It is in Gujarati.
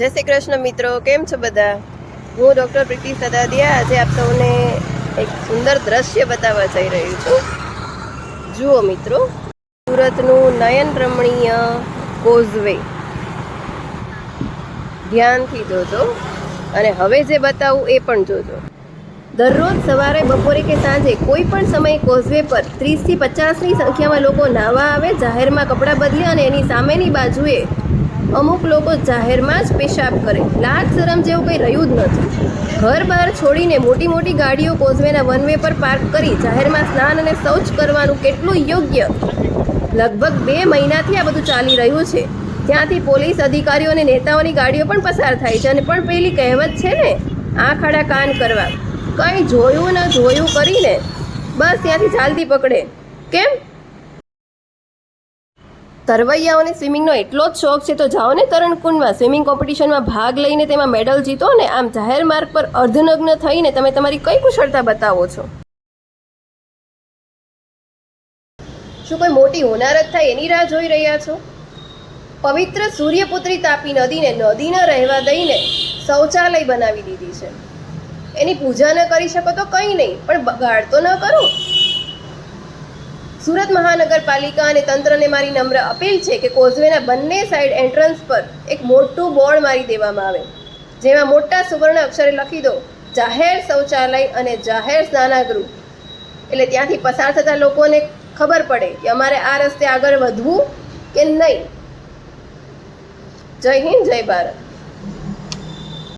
જય શ્રી કૃષ્ણ મિત્રો, કેમ છો બધા? હું ડૉક્ટર પ્રીતિ સદાદિયા. આજે આપ સૌને એક સુંદર દ્રશ્ય બતાવવા જઈ રહી છું. જુઓ મિત્રો, સુરતનું નયન રમણીય કોઝવે ધ્યાનથી જોજો અને હવે જે બતાવું એ પણ જોજો. દરરોજ સવારે, બપોરે કે સાંજે કોઈ પણ સમયે કોઝવે પર ત્રીસથી પચાસની સંખ્યામાં લોકો નાહવા આવે, જાહેરમાં કપડાં બદલે અને એની સામેની બાજુએ અમુક લોકો જાહેરમાં જ પેશાબ કરે. લાજ શરમ જેવું કંઈ રહ્યું જ નથી. ઘર બહાર છોડીને મોટી મોટી ગાડીઓ કોઝવેના વન વે પર પાર્ક કરી જાહેરમાં સ્નાન અને શૌચ કરવાનું કેટલું યોગ્ય? લગભગ બે મહિનાથી આ બધું ચાલી રહ્યું છે. ત્યાંથી પોલીસ અધિકારીઓ અને નેતાઓની ગાડીઓ પણ પસાર થાય છે અને પણ પેલી કહેવત છે ને, આંખ આડા કાન કરવા. કંઈ જોયું ન જોયું કરીને બસ ત્યાંથી ચાલતી પકડે. કેમ? તરવૈયાઓને સ્વિમિંગનો એટલો જ શોખ છે, તો જાઓ ને તરણકુંડમાં. સ્વિમિંગ કોમ્પિટિશનમાં ભાગ લઈને તેમાં મેડલ જીતો ને આમ જાહેર માર્ગ પર અર્ધનગ્ન થઈને તમે તમારી કઈ કુશળતા બતાવો છો? શું કોઈ મોટી હોનારત થાય એની રાહ જોઈ રહ્યા છો? પવિત્ર સૂર્યપુત્રી તાપી નદીને નદી ન રહેવા દઈને શૌચાલય બનાવી દીધી છે. એની પૂજા ન કરી શકો તો કંઈ નહીં, પણ બગાડ તો ન કરો. સુરત મહાનગરપાલિકા અને તંત્રને મારી નમ્ર અપીલ છે કે કોઝવેના બંને સાઈડ એન્ટ્રન્સ પર એક મોટું બોર્ડ મારી દેવામાં આવે. જેમાં મોટા સુવર્ણ અક્ષરે લખી દો, જાહેર શૌચાલય અને જાહેર સ્નાનાગૃહ. એટલે ત્યાંથી પસાર થતા લોકોને ખબર પડે કે અમારે આ રસ્તે આગળ વધવું કે નહીં. જય હિન્દ, જય ભારત.